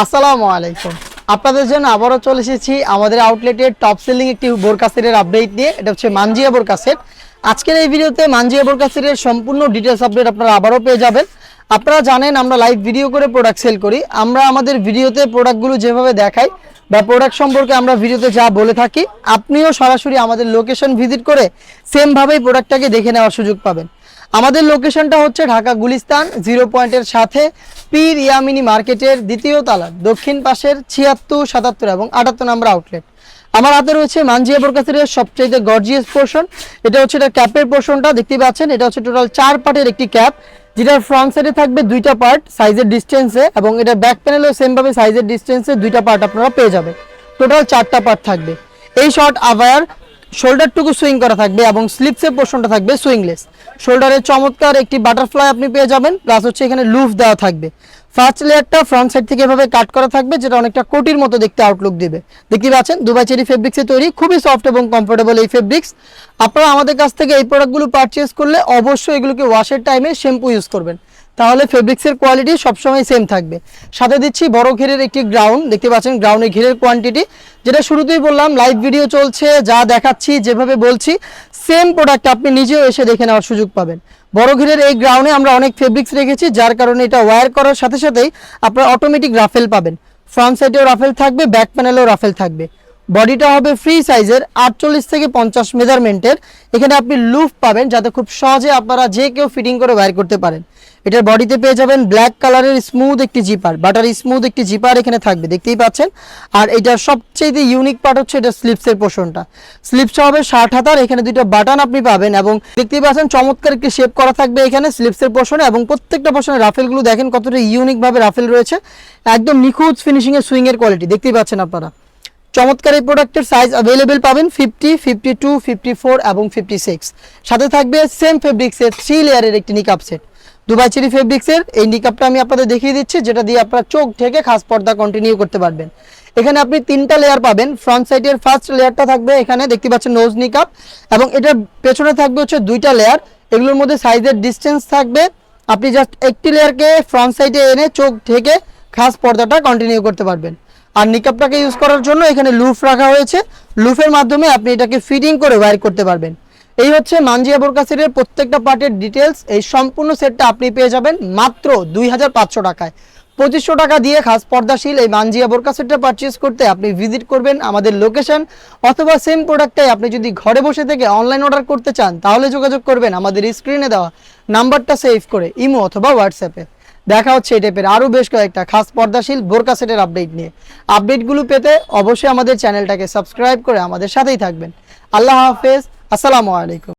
আসসালামু আলাইকুম। আপনাদের জন্য আবারও চলে এসেছি আমাদের আউটলেটের টপ সেলিং একটি বোরকা সেটের আপডেট নিয়ে। এটা হচ্ছে মানজিয়া বোরকা সেট আজকের এই ভিডিওতে মানজিয়া বোরকা সেটের সম্পূর্ণ ডিটেলস আপডেট আপনারা আবারও পেয়ে যাবেন। আপনারা জানেন, আমরা লাইভ ভিডিও করে প্রোডাক্ট সেল করি। আমরা আমাদের ভিডিওতে প্রোডাক্টগুলো যেভাবে দেখাই বা প্রোডাক্ট সম্পর্কে আমরা ভিডিওতে যা বলে থাকি, আপনিও সরাসরি আমাদের লোকেশন ভিজিট করে সেমভাবেই প্রোডাক্টটাকে দেখে নেওয়ার সুযোগ পাবেন। আমাদের লোকেশনটা হচ্ছে ঢাকা গুলিস্তান জিরো পয়েন্টের সাথে পীর ইয়ামিনী মার্কেটের দ্বিতীয় তালার দক্ষিণ পাশের ছিয়াত্তর, সাতাত্তর এবং আটাত্তর নম্বর আউটলেট আমার হাতে রয়েছে মানজিয়া বোরকাসের সবচেয়ে গর্জিয়াস পোর্শন এটা হচ্ছে এটা ক্যাপের পোর্শনটা দেখতে পাচ্ছেন, এটা হচ্ছে টোটাল চার পার্টের একটি ক্যাপ যেটার ফ্রন্ট সাইডে থাকবে দুইটা পার্ট সাইজের ডিস্টেন্সে এবং এটা ব্যাক প্যানেলেও সেমভাবে সাইজের ডিস্টেন্সে দুইটা পার্ট আপনারা পেয়ে যাবে টোটাল চারটা পার্ট থাকবে। এই শর্ট আভায়ার শোল্ডারটুকু সুইং করা থাকবে এবং স্লিপসের পোর্শনটা থাকবে সুইংলেস। শোল্ডারে চমৎকার একটি বাটারফ্লাই আপনি পেয়ে যাবেন, প্লাস হচ্ছে এখানে লুফ দেওয়া থাকবে। ফার্স্ট লেয়ারটা ফ্রন্ট সাইড থেকে এভাবে কাট করা থাকবে, যেটা অনেকটা কোটির মতো দেখতে আউটলুক দেবে। দেখতে পাচ্ছেন, দুবাই চেরি ফেব্রিক্সে তৈরি, খুবই সফট এবং কমফোর্টেবল এই ফেব্রিক্স আপনারা আমাদের কাছ থেকে এই প্রোডাক্টগুলো পারচেস করলে অবশ্যই এগুলোকে ওয়াশের টাইমে শ্যাম্পু ইউজ করবেন। তাহলে ফেব্রিক্সের কোয়ালিটি সবসময় সেম থাকবে। সাথে দিচ্ছি বড় ঘেরের একটি গ্রাউন্ড দেখতে পাচ্ছেন গ্রাউন্ডের ঘেরের কোয়ান্টিটি যেটা শুরুতেই বললাম লাইভ ভিডিও চলছে, যা দেখাচ্ছি, যেভাবে বলছি সেম প্রোডাক্ট আপনি নিজেও এসে দেখে নেওয়ার সুযোগ পাবেন। বড় ঘেরের এই গ্রাউন্ডে আমরা অনেক ফেব্রিক্স রেখেছি, যার কারণে এটা ওয়্যার করার সাথে সাথেই আপনার অটোমেটিক রাফেল পাবেন। ফ্রন্ট সাইডেও রাফেল থাকবে ব্যাক প্যানেলেও রাফেল থাকবে। বডিটা হবে ফ্রি সাইজের আটচল্লিশ থেকে পঞ্চাশ মেজারমেন্টের এখানে আপনি লুফ পাবেন, যাতে খুব সহজে আপনারা যে কেউ ফিটিং করে বাইর করতে পারেন। এটার বডিতে পেয়ে যাবেন ব্ল্যাক কালারের স্মুথ একটি জিপার বাটার স্মুথ একটি জিপার এখানে থাকবে, দেখতেই পাচ্ছেন? আর এটার সবচেয়ে ইউনিক পার্ট হচ্ছে এটা স্লিপসের পোর্শনটা স্লিপসটা হবে ষাট হাতার, এখানে দুটো বাটন আপনি পাবেন এবং দেখতেই পাচ্ছেন চমৎকার একটি শেপ করা থাকবে এখানে স্লিপসের পোর্শনে এবং প্রত্যেকটা পোর্শনে রাফেলগুলো দেখেন কতটা ইউনিকভাবে রাফেল রয়েছে। একদম নিখুঁত ফিনিশিংয়ের সুইংয়ের কোয়ালিটি দেখতেই পাচ্ছেন আপনারা। চমৎকার এই প্রোডাক্টের সাইজ অ্যাভেলেবেল পাবেন fifty fifty two fifty four এবং ফিফটি সিক্স সাথে থাকবে সেম ফেব্রিক্সের থ্রি লেয়ারের একটি নিকাপ সেট দুবাই চেরি ফেব্রিক্সের এই নিকাপটা আমি আপনাদের দেখিয়ে দিচ্ছি, যেটা দিয়ে আপনারা চোখ ঢেকে খাস পর্দা কন্টিনিউ করতে পারবেন। এখানে আপনি তিনটা লেয়ার পাবেন ফ্রন্ট সাইডের ফার্স্ট লেয়ারটা থাকবে এখানে, দেখতে পাচ্ছেন নোজ নিকাপ এবং এটার পেছনে থাকবে হচ্ছে দুইটা লেয়ার এগুলোর মধ্যে সাইজের ডিস্টেন্স থাকবে। আপনি জাস্ট একটি লেয়ারকে ফ্রন্ট সাইডে এনে চোখ ঢেকে খাস পর্দাটা কন্টিনিউ করতে পারবেন। আর নিকাপটাকে ইউজ করার জন্য এখানে লুফ রাখা হয়েছে। লুফের মাধ্যমে আপনি এটাকে ফিটিং করে ওয়্যার করতে পারবেন। এই হচ্ছে মানজিয়া বোরকা সেটের প্রত্যেকটা পার্টের ডিটেলস এই সম্পূর্ণ সেটটা আপনি পেয়ে যাবেন মাত্র দুই হাজার পাঁচশো টাকায়। পঁচিশশো টাকা দিয়ে খাস পর্দাশীল এই মানজিয়া বোরকা সেটটা পারচেস করতে আপনি ভিজিট করবেন আমাদের লোকেশন অথবা সেম প্রোডাক্টটাই আপনি যদি ঘরে বসে থেকে অনলাইন অর্ডার করতে চান, তাহলে যোগাযোগ করবেন আমাদের স্ক্রিনে দেওয়া নাম্বারটা সেভ করে, ইমো অথবা হোয়াটসঅ্যাপে। দেখা হচ্ছে এই টাইপের আরও বেশ কয়েকটা খাস পর্দাশীল বোরকা সেটের আপডেট নিয়ে আপডেটগুলো পেতে অবশ্যই আমাদের চ্যানেলটাকে সাবস্ক্রাইব করে আমাদের সাথেই থাকবেন। আল্লাহ হাফেজ। আসসালামু আলাইকুম।